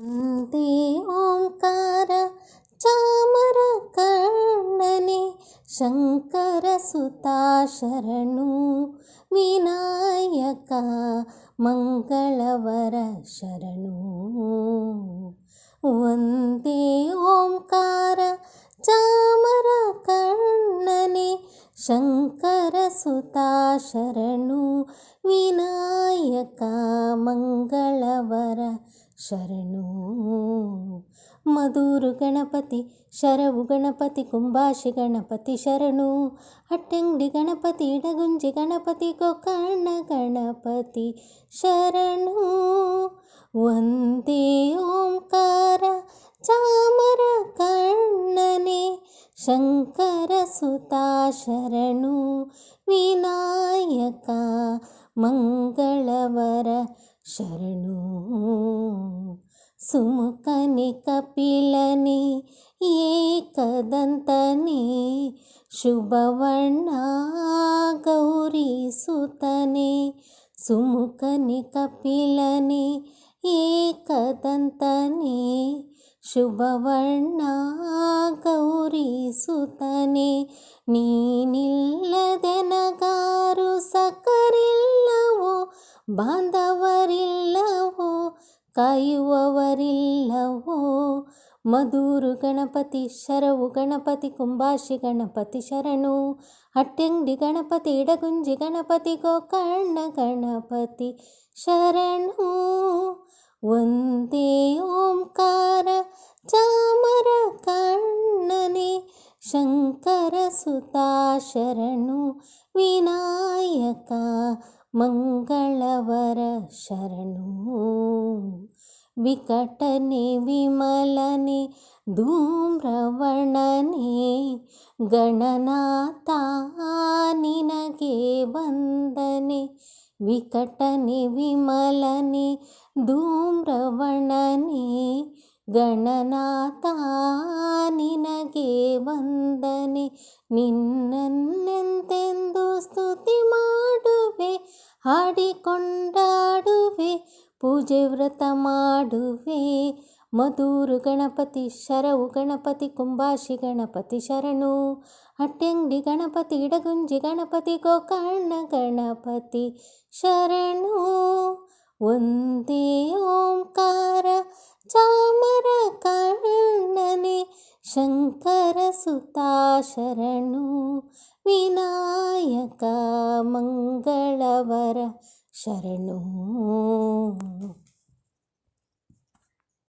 ವಂದೇ ಓಂಕಾರ ಚಾಮರ ಕರ್ಣನೆ ಶಂಕರ ಸುತಾ ಶರಣು ವಿನಾಯಕ ಮಂಗಳವರ ಶರಣು ಶಂಕರ ಸುತ ಶರಣು ವಿನಾಯಕ ಮಂಗಳವರ ಶರಣು. ಮಧುರು ಗಣಪತಿ ಶರವು ಗಣಪತಿ ಕುಂಭಾಶಿ ಗಣಪತಿ ಶರಣು. ಅಟ್ಟಂಗಡಿ ಗಣಪತಿ ಇಡಗುಂಜಿ ಗಣಪತಿ ಗೋಕರ್ಣ ಗಣಪತಿ ಶರಣು. ಒಂದೇ ಓಂಕಾರ ಚಾಮರ ಕಣ್ಣನೆ ಶಂಕರ ಸುತಾ ಶರಣು ವಿನಾಯಕ ಮಂಗಳವರ ಶರಣು. ಸುಮುಖನಿ ಕಪಿಲನೆ ಏಕದಂತನೆ ಶುಭವರ್ಣ ಗೌರಿ ಸುತನೆ. ಸುಮುಖನಿ ಕಪಿಲನೆ ಏಕದಂತನೆ ಶುಭವರ್ಣ ಗೌರಿ ಸುತನೆ ನೀನಿಲ್ಲದೆನಗಾರು ಸಕರಿಲ್ಲವೋ, ಬಾಂಧವರಿಲ್ಲವೋ, ಕಾಯುವವರಿಲ್ಲವೋ, ಮಧುರು ಗಣಪತಿ ಶರವು ಗಣಪತಿ ಕುಂಬಾಶಿ ಗಣಪತಿ ಶರಣು ಹಟ್ಟೆಂಗಡಿ ಗಣಪತಿ, ಇಡಗುಂಜಿ ಗಣಪತಿ, ಗೋಕರ್ಣ ಗಣಪತಿ ಶರಣು ಒಂದೇ ಓಂಕಾರ ಚಾಮರ ಶಂಕರ ಸುತಾ ಶರಣು ವಿನಾಯಕ ಮಂಗಳವರ ಶರಣು ವಿಕಟನೆ ವಿಮಲನೆ ಧೂಮ್ರವಣನೆ ಗಣನಾಥ ನಿನಗೆ ವಂದನೆ ವಿಕಟನೆ ವಿಮಲನೆ ಧೂಮ್ರವಣನೆ ಗಣನಾಥ, ನಿನಗೆ ವಂದನೆ. ನಿನ್ನನ್ನೆಂತೆಂದು ಸ್ತುತಿ ಮಾಡುವೆ, ಹಾಡಿಕೊಂಡಾಡುವೆ, ಪೂಜೆ ವ್ರತ ಮಾಡುವೆ. ಮಧೂರು ಗಣಪತಿ ಶರವು, ಗಣಪತಿ ಕುಂಬಾಶಿ ಗಣಪತಿ ಶರಣು. ಅಟ್ಟಂಗಡಿ ಗಣಪತಿ, ಇಡಗುಂಜಿ ಗಣಪತಿ, ಗೋಕರ್ಣ ಗಣಪತಿ ಶರಣು. ಒಂದೇ ಸುತಾ ಶರಣು. ವಿನಾಯಕ ಮಂಗಳವರ ಶರಣು.